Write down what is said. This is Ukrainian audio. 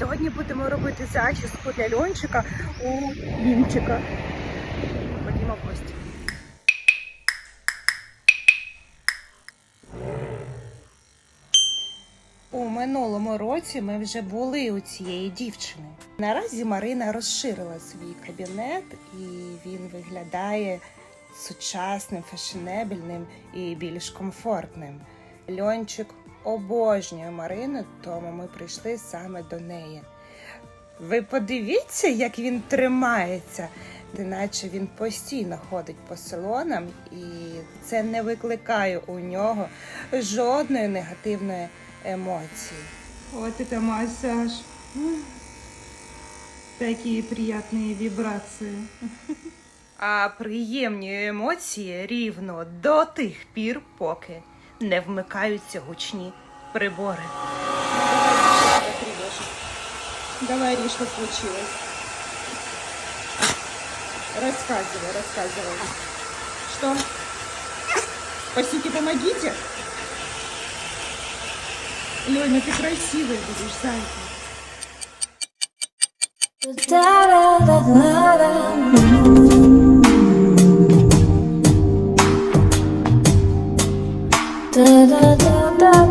Сьогодні будемо робити зачіску для льончика у Лінчика. Ходімо в гості. У минулому році ми вже були у цієї дівчини. Наразі Марина розширила свій кабінет, і він виглядає сучасним, фешенебельним і більш комфортним. Льончик обожнює Марину, тому ми прийшли саме до неї. Ви подивіться, як він тримається, неначе він постійно ходить по салонам, і це не викликає у нього жодної негативної емоції. Вот это массаж. М. Такие приятные вибрации. А приємні емоції рівно до тих пір, поки не вмикаються гучні прибори. Говори, что случилось. Рассказывай, рассказывай. Что? Спасите, помогите. Леня, ты красивый будешь, зайка. Da da da da